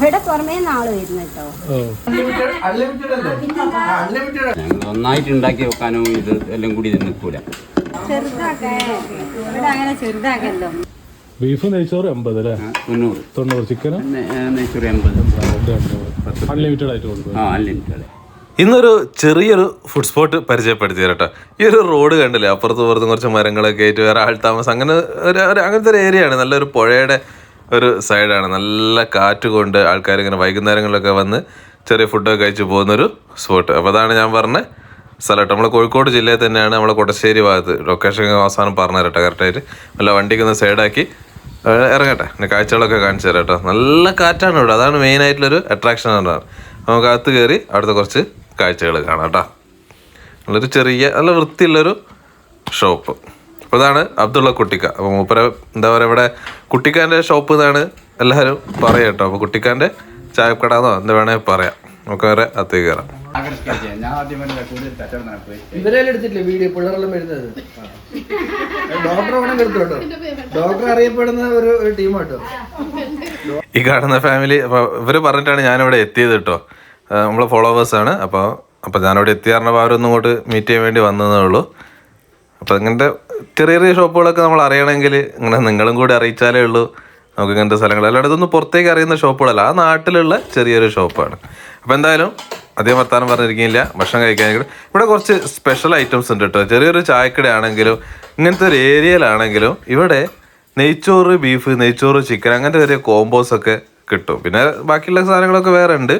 ഇവിടെ പുറമേ നാൾ വരുന്നു കേട്ടോ. ഞങ്ങൾ ഒന്നായിട്ട് ഉണ്ടാക്കി വെക്കാനോ ഇത് എല്ലാം കൂടി നിൽക്കൂല. ചെറുതാക്കേ ഇവിടെ അങ്ങനെ ചെറുതാക്കല്ലോ. ബീഫ് നെയ്ച്ചോറ് എൺപത് അല്ലേ? തൊണ്ണൂറ് തൊണ്ണൂറ് നെയ്ച്ചോറ് എൺപത്. അൺലിമിറ്റഡ് ആയിട്ട് കൊടുക്കും. ആ അൺലിമിറ്റഡ് ഇന്നൊരു ചെറിയൊരു ഫുഡ് സ്പോട്ട് പരിചയപ്പെടുത്തി തരട്ടോ ഈ ഒരു റോഡ് കണ്ടില്ലേ? അപ്പുറത്തും പുറത്തും കുറച്ച് മരങ്ങളൊക്കെ ആയിട്ട് വേറെ ആൾ താമസം. അങ്ങനെ ഒരു അങ്ങനത്തെ ഒരു ഏരിയ ആണ്. നല്ലൊരു പുഴയുടെ ഒരു സൈഡാണ് നല്ല കാറ്റ് കൊണ്ട് ആൾക്കാർ ഇങ്ങനെ വൈകുന്നേരങ്ങളിലൊക്കെ വന്ന് ചെറിയ ഫുഡൊക്കെ കഴിച്ച് പോകുന്നൊരു സ്പോട്ട് അപ്പോൾ അതാണ് ഞാൻ പറഞ്ഞ സ്ഥലം നമ്മൾ കോഴിക്കോട് ജില്ലയിൽ തന്നെയാണ് നമ്മൾ കൊടശ്ശേരി ഭാഗത്ത്. ലൊക്കേഷൻ അവസാനം പറഞ്ഞു തരട്ടെ കറക്റ്റായിട്ട് നല്ല വണ്ടിക്ക് ഒന്ന് സൈഡാക്കി ഇറങ്ങട്ടെ. പിന്നെ കാഴ്ചകളൊക്കെ കാണിച്ചു തരാം കേട്ടോ. നല്ല കാറ്റാണ് ഇവിടെ. അതാണ് മെയിൻ ആയിട്ടുള്ളൊരു അട്രാക്ഷൻ ആണ് നമുക്ക് അകത്ത് കയറി അവിടുത്തെ കുറച്ച് കാഴ്ചകൾ കാണാം കേട്ടോ. നല്ലൊരു ചെറിയ നല്ല വൃത്തിയുള്ളൊരു ഷോപ്പ് അപ്പോൾ ഇതാണ് അബ്ദുള്ള കുട്ടിക്ക. അപ്പോൾ മൂപ്പര എന്താ പറയുക ഇവിടെ കുട്ടിക്കാന്റെ ഷോപ്പ് എന്നാണ് എല്ലാവരും പറയാം കേട്ടോ. അപ്പോൾ കുട്ടിക്കാന്റെ ചായക്കട എന്നോ എന്താ വേണമെങ്കിൽ പറയാം. നമുക്ക് വേറെ അത്തേക്ക് കയറാം വീഡിയോ? പിള്ളേരെല്ലാം വരുന്നത്. ഡോക്ടർ ഡോക്ടർ അറിയപ്പെടുന്ന ഒരു ടീമാട്ടോ ഈ കാണുന്ന ഫാമിലി അപ്പോൾ ഇവർ പറഞ്ഞിട്ടാണ് ഞാനിവിടെ എത്തിയത് കേട്ടോ. ഫോളോവേഴ്സ് ആണ്. അപ്പോൾ അപ്പോൾ ഞാനിവിടെ എത്തിയ കാരണം അവരൊന്നും ഇങ്ങോട്ട് മീറ്റ് ചെയ്യാൻ വേണ്ടി വന്നതേ ഉള്ളൂ. അപ്പോൾ ഇങ്ങനത്തെ ചെറിയ ചെറിയ ഷോപ്പുകളൊക്കെ നമ്മൾ അറിയണമെങ്കിൽ ഇങ്ങനെ നിങ്ങളും കൂടി അറിയിച്ചാലേ ഉള്ളൂ നമുക്ക് ഇങ്ങനത്തെ സ്ഥലങ്ങൾ. അല്ലാണ്ട് ഇതൊന്നും പുറത്തേക്ക് അറിയുന്ന ഷോപ്പുകളല്ല. ആ നാട്ടിലുള്ള ചെറിയൊരു ഷോപ്പാണ്. അപ്പോൾ എന്തായാലും അധികം വർത്താനം പറഞ്ഞിരിക്കില്ല ഭക്ഷണം കഴിക്കാനെങ്കിലും ഇവിടെ കുറച്ച് സ്പെഷ്യൽ ഐറ്റംസ് ഉണ്ട് കേട്ടോ. ചെറിയൊരു ചായക്കട ആണെങ്കിലും ഇങ്ങനത്തെ ഒരു ഏരിയയിലാണെങ്കിലും ഇവിടെ നെയ്ച്ചോറ് ബീഫ് നെയ്ച്ചോറ് ചിക്കൻ അങ്ങനത്തെ ചെറിയ കോംബോസ് ഒക്കെ കിട്ടും. പിന്നെ ബാക്കിയുള്ള സാധനങ്ങളൊക്കെ വേറെ ഉണ്ട്.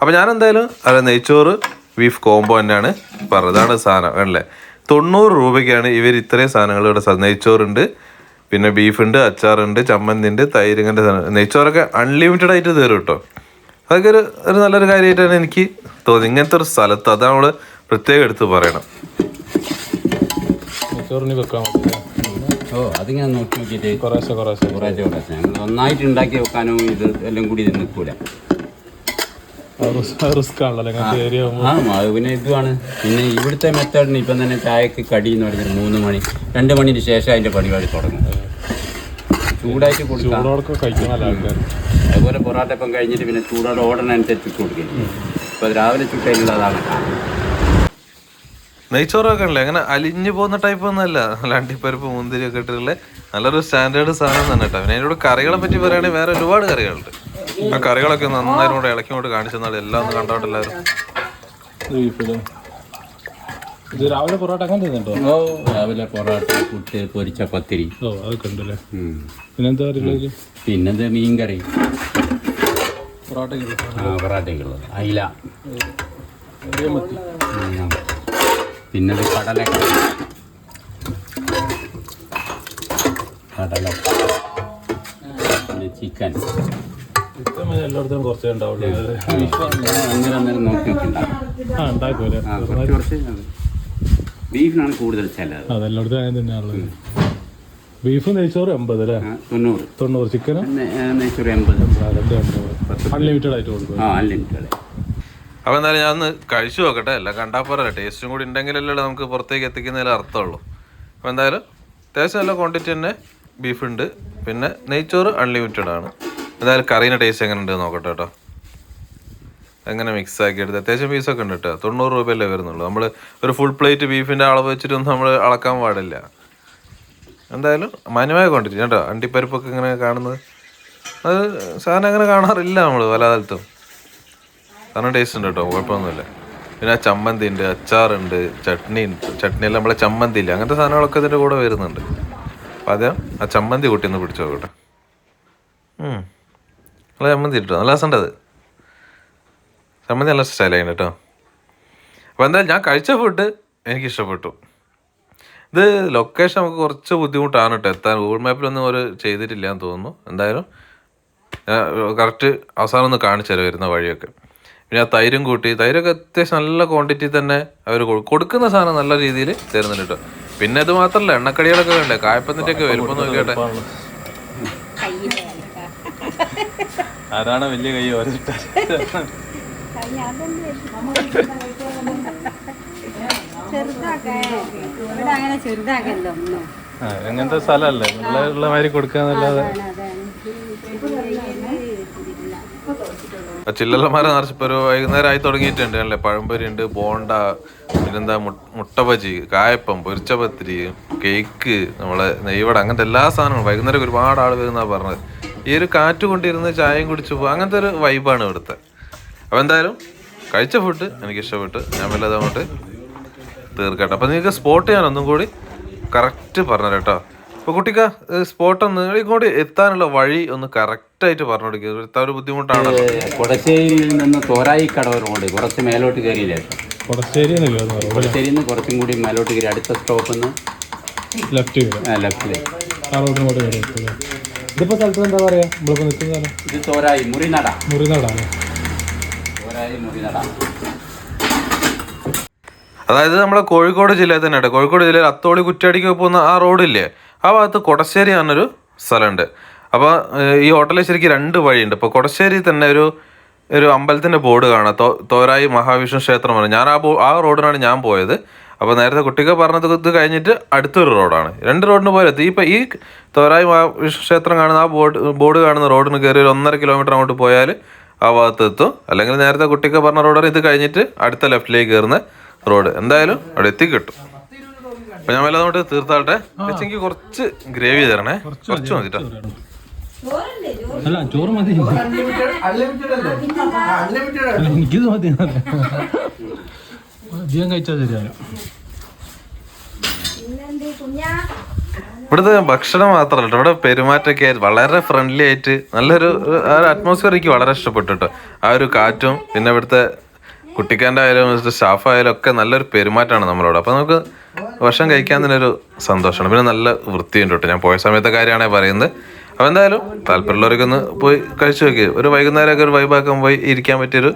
അപ്പോൾ ഞാൻ എന്തായാലും നെയ്ച്ചോറ് ബീഫ് കോംബോ തന്നെയാണ് പറഞ്ഞതാണ് സാധനം. അല്ലേ? തൊണ്ണൂറ് രൂപയ്ക്കാണ് ഇവർ ഇത്രയും സാധനങ്ങൾ ഇവിടെ നെയ്ച്ചോറുണ്ട് പിന്നെ ബീഫുണ്ട് അച്ചാറുണ്ട് ചമ്മന്തിന്റെ ഉണ്ട് തൈര് ഇങ്ങനത്തെ സാധനം. നെയ്ച്ചോറൊക്കെ അൺലിമിറ്റഡ് ആയിട്ട് തരും കേട്ടോ. അതൊക്കെ ഒരു ഒരു നല്ലൊരു കാര്യമായിട്ടാണ് എനിക്ക് തോന്നി ഇങ്ങനത്തെ ഒരു സ്ഥലത്ത് അത് നമ്മൾ പ്രത്യേകം എടുത്ത് പറയണം. നെയ്ച്ചോറിന് വെക്കാൻ ഓ അതിങ്ങനെ നോക്കി നോക്കിയിട്ട് കുറേശ്ശെ കുറേശ്ശെ. കുറേശ്ശെ കുറേശ്ശെ. ഞങ്ങൾ ഒന്നായിട്ട് ഉണ്ടാക്കി വെക്കാനും ഇത് എല്ലാം കൂടി ഇത് നിൽക്കൂല. ആ. പിന്നെ ഇതുമാണ് പിന്നെ ഇവിടുത്തെ മെത്തേഡിന് ഇപ്പം തന്നെ ചായക്ക് കടി എന്ന് പറഞ്ഞാൽ മൂന്ന് മണി രണ്ട് മണിന് ശേഷം അതിന്റെ പരിപാടി തുടങ്ങും. ചൂടായിട്ട് കൊടുക്കാം. അതുപോലെ പൊറാട്ട ഇപ്പം കഴിഞ്ഞിട്ട് പിന്നെ ചൂടോടെ ഓർഡറിനനുസരിച്ച് കൊടുക്കും. ഇപ്പം രാവിലെ രാവിലെ ചുട്ടതിലുള്ളതാണ്. നെയ്ച്ചോറൊക്കെ ഉണ്ടല്ലേ അങ്ങനെ അലിഞ്ഞു പോകുന്ന ടൈപ്പ് ഒന്നല്ല നല്ല അണ്ടിപ്പരിപ്പ് മുന്തിരി ഒക്കെ ഇട്ടുള്ള നല്ലൊരു സ്റ്റാൻഡേർഡ് സാധനം തന്നെ കേട്ടോ. പിന്നെ അതിനോട് കറികളെ പറ്റി പറയുകയാണെങ്കിൽ വേറെ ഒരുപാട് കറികളുണ്ട്. ആ കറികളൊക്കെ നന്നായിട്ട് കൂടെ ഇളക്കി കൊണ്ട് കാണിച്ചു തന്നാൽ എല്ലാം ഒന്ന് കണ്ടോട്ടില്ലായിരുന്നു ഇത് രാവിലെ പൊറോട്ട അങ്ങനെ തിന്നിട്ടോ ഓ രാവിലെ പൊറോട്ട പുട്ട് പൊരിച്ച പത്തിരി. ഓ അതൊക്കെ ഉണ്ടല്ലേ. പിന്നെന്താ പിന്നെന്താ മീൻകറി? പൊറോട്ട ആ പൊറോട്ടയ്ക്കുള്ളത്. അയില. മത്തി. ഉം. പിന്നത് കടല. കടല. പിന്നെ ചിക്കൻ പിന്നെ എല്ലായിടത്തും കുറച്ചേ ഉണ്ടാവുള്ളൂ. അങ്ങനെ അന്നേരം നോക്കി. ബീഫിനാണ് കൂടുതൽ ചിലത് അതെല്ലായിടത്തും അങ്ങനെ തന്നെയാണുള്ളത് ബീഫ് നെയ്ച്ചോറ് എൺപത് അല്ലേ? തൊണ്ണൂറ്. തൊണ്ണൂറ്. ചിക്കനും? നെയ്ച്ചോറ് എൺപത്. അൺലിമിറ്റഡ് ആയിട്ട് കൊടുക്കും ആ അൺലിമിറ്റഡ് അപ്പോൾ എന്തായാലും ഞാൻ ഒന്ന് കഴിച്ചു നോക്കട്ടെ. അല്ല കണ്ടാൽ പോരാ ടേസ്റ്റും കൂടി ഉണ്ടെങ്കിലല്ലേ നമുക്ക് പുറത്തേക്ക് എത്തിക്കുന്നതിൽ അർത്ഥമുള്ളൂ. അപ്പോൾ എന്തായാലും അത്യാവശ്യം നല്ല ക്വാണ്ടിറ്റി തന്നെ ബീഫ് ഉണ്ട്. പിന്നെ നെയ്ച്ചോറ് അൺലിമിറ്റഡ് ആണ്. എന്തായാലും കറീന്റെ ടേസ്റ്റ് എങ്ങനെ ഉണ്ട് നോക്കട്ടെ കേട്ടോ. എങ്ങനെ മിക്സ് ആക്കി എടുത്ത്. അത്യാവശ്യം പീസൊക്കെ ഉണ്ട് കേട്ടോ. തൊണ്ണൂറ് രൂപയല്ലേ വരുന്നുള്ളൂ. നമ്മൾ ഒരു ഫുൾ പ്ലേറ്റ് ബീഫിന്റെ അളവ് വെച്ചിട്ടൊന്നും നമ്മൾ അളക്കാൻ പാടില്ല. എന്തായാലും മാന്യമായ ക്വാണ്ടിറ്റി കേട്ടോ. അണ്ടിപ്പരിപ്പൊക്കെ ഇങ്ങനെ കാണുന്നത്? അത് സാധനം അങ്ങനെ കാണാറില്ല നമ്മൾ പല കാലത്തും കാരണം ടേസ്റ്റ് ഉണ്ട് കേട്ടോ കുഴപ്പമൊന്നുമില്ല. പിന്നെ ആ ചമ്മന്തി ഉണ്ട് അച്ചാറുണ്ട് ചട്നി ഉണ്ട് ചട്നിയിൽ നമ്മളെ ചമ്മന്തി ഇല്ല അങ്ങനത്തെ സാധനങ്ങളൊക്കെ ഇതിന്റെ കൂടെ വരുന്നുണ്ട്. അപ്പം ആദ്യം ആ ചമ്മന്തി കൂട്ടി ഒന്ന് പിടിച്ചു നോക്കട്ടെ നല്ല ചമ്മന്തി ഇട്ടോ നല്ല രസമുണ്ട് അത്. ചമ്മന്തി നല്ല സ്റ്റൈലായി കേട്ടോ അപ്പോൾ എന്തായാലും ഞാൻ കഴിച്ച ഫുഡ് എനിക്ക് ഇഷ്ടപ്പെട്ടു. ഇത് ലൊക്കേഷൻ നമുക്ക് കുറച്ച് ബുദ്ധിമുട്ടാണ് കേട്ടോ എത്താൻ. ഗൂഗിൾ മാപ്പിലൊന്നും ഒരു ചെയ്തിട്ടില്ല എന്ന് തോന്നുന്നു. എന്തായാലും കറക്റ്റ് അവസാനം ഒന്ന് കാണിച്ചു തരാം വരുന്ന വഴിയൊക്കെ. പിന്നെ ആ തൈരും കൂട്ടി തൈരൊക്കെ അത്യാവശ്യം നല്ല ക്വാണ്ടിറ്റി തന്നെ അവർ കൊടുക്കുന്ന സാധനം നല്ല രീതിയിൽ തരുന്നുണ്ട് കേട്ടോ. പിന്നെ ഇത് മാത്രമല്ല എണ്ണക്കടികളൊക്കെ വേണ്ടേ? കായപ്പത്തിന്റെ ഒക്കെ വലുപ്പം നോക്കിയാട്ടെ ആരാണ് വലിയ കൈ എങ്ങനത്തെ സ്ഥലമല്ലേ? ഉള്ള ഉള്ള മാതിരി കൊടുക്കാന്നല്ലാതെ. ആ ചില്ലലമാര നിറച്ചിപ്പോ ഒരു വൈകുന്നേരം ആയി തുടങ്ങിയിട്ടുണ്ട് അല്ലേ? പഴംപൊരി ഉണ്ട് ബോണ്ട പിന്നെന്താ മു- മുട്ട ബജി കായപ്പം പൊരിച്ച പത്തിരി കേക്ക് നമ്മളെ നെയ്വട അങ്ങനത്തെ എല്ലാ സാധനങ്ങളും. വൈകുന്നേരം ഒരുപാട് ആൾ വരുന്നാ പറഞ്ഞത്. ഈ ഒരു കാറ്റ് കൊണ്ടിരുന്ന് ചായയും കുടിച്ചു പോകും അങ്ങനത്തെ ഒരു വൈബാണ് ഇവിടുത്തെ. അപ്പോൾ എന്തായാലും കഴിച്ച ഫുഡ് എനിക്ക് ഇഷ്ടപ്പെട്ടു ഞാൻ വല്ലതും അങ്ങോട്ട് തീർക്കട്ടെ. അപ്പം നിങ്ങൾക്ക് സ്പോട്ട് ഞാൻ ഒന്നും കൂടി കറക്റ്റ് പറഞ്ഞു കേട്ടോ. അപ്പോൾ കുട്ടിക്ക സ്പോട്ട് ഒന്ന് ഇങ്ങോട്ട് എത്താനുള്ള വഴി ഒന്ന് കറക്റ്റായിട്ട് പറഞ്ഞു കൊടുക്കുക ഒരു ബുദ്ധിമുട്ടാണ് കൊടശ്ശേരിയിൽ നിന്ന് തോരായി കടവ് റോഡ് കുറച്ച് മേലോട്ട് കയറിയില്ലേ? കൊടശ്ശേരി കൊടശ്ശേരിയിൽ നിന്ന് കുറച്ചും കൂടി മേലോട്ട് കയറി അടുത്ത സ്റ്റോപ്പിൽ നിന്ന് ലെഫ്റ്റ് ഇതിപ്പോ സ്ഥലത്ത് എന്താ പറയാ? നമ്മളിപ്പോ നിൽക്കുന്ന സ്ഥലം? ഇത് തോരായി മുറിനട. മുറിനാടാണ് തോരായി മുറിനട. അതായത് നമ്മുടെ കോഴിക്കോട് ജില്ലയിൽ തന്നെ ഉണ്ട് കോഴിക്കോട് ജില്ലയിൽ അത്തോളി കുറ്റാടിക്ക് പോകുന്ന ആ റോഡില്ലേ ആ ഭാഗത്ത് കൊടശ്ശേരി എന്നൊരു സ്ഥലമുണ്ട്. അപ്പോൾ ഈ ഹോട്ടലിൽ ശരിക്കും രണ്ട് വഴിയുണ്ട്. ഇപ്പോൾ കൊടശ്ശേരി തന്നെ ഒരു ഒരു അമ്പലത്തിന്റെ ബോർഡ് കാണാം. തോ തോരായി മഹാവിഷ്ണു ക്ഷേത്രം പറഞ്ഞു. ഞാൻ ആ ബോ ആ റോഡിനാണ് ഞാൻ പോയത്. അപ്പോൾ നേരത്തെ കുട്ടികൾ പറഞ്ഞത് ഇത് കഴിഞ്ഞിട്ട് അടുത്തൊരു റോഡാണ്. രണ്ട് റോഡിന് പോയത് ഇപ്പോൾ ഈ തോരായി മഹാവിഷ്ണു ക്ഷേത്രം കാണുന്ന ആ ബോർഡ് ബോർഡ് കാണുന്ന റോഡിന് കയറി ഒരു ഒന്നര കിലോമീറ്റർ അങ്ങോട്ട് പോയാൽ ആ ഭാഗത്ത് എത്തും. അല്ലെങ്കിൽ നേരത്തെ കുട്ടിക്ക് പറഞ്ഞ റോഡാണ് ഇത് കഴിഞ്ഞിട്ട് അടുത്ത ലെഫ്റ്റിലേക്ക് കയറുന്ന റോഡ്. എന്തായാലും അവിടെ എത്തിക്കിട്ടും. അപ്പൊ ഞാൻ വല്ലതുകൊണ്ട് തീർത്താട്ടെ? എനിക്ക് കുറച്ച് ഗ്രേവി തരണേ. കുറച്ച് മതിട്ടോ. അല്ല ചോറ് മതി. അല്ലേ? എനിക്കിത് മതി. ജീവൻ കഴിച്ചാൽ ശരിയാണ് ഇവിടുത്തെ ഭക്ഷണം മാത്രമല്ല ഇവിടെ പെരുമാറ്റമൊക്കെ ആയിട്ട് വളരെ ഫ്രണ്ട്ലി ആയിട്ട് നല്ലൊരു അറ്റ്മോസ്ഫിയർ എനിക്ക് വളരെ ഇഷ്ടപ്പെട്ടു കേട്ടോ. ആ ഒരു കാറ്റും പിന്നെ ഇവിടുത്തെ കുട്ടിക്കാന്റെ ആയാലും സ്റ്റാഫ് ആയാലും ഒക്കെ നല്ലൊരു പെരുമാറ്റമാണ് നമ്മളോട്. അപ്പോൾ നമുക്ക് ഭക്ഷണം കഴിക്കാൻ തന്നെ ഒരു സന്തോഷമാണ്. പിന്നെ നല്ല വൃത്തിയുണ്ട് കേട്ടോ. ഞാൻ പോയ സമയത്തെ കാര്യമാണ് പറയുന്നത്. അപ്പോൾ എന്തായാലും താല്പര്യമുള്ളവരൊക്കെ ഒന്ന് പോയി കഴിച്ചു നോക്കി. ഒരു വൈകുന്നേരമൊക്കെ ഒരു വൈബാക്കാൻ പോയി ഇരിക്കാൻ പറ്റിയൊരു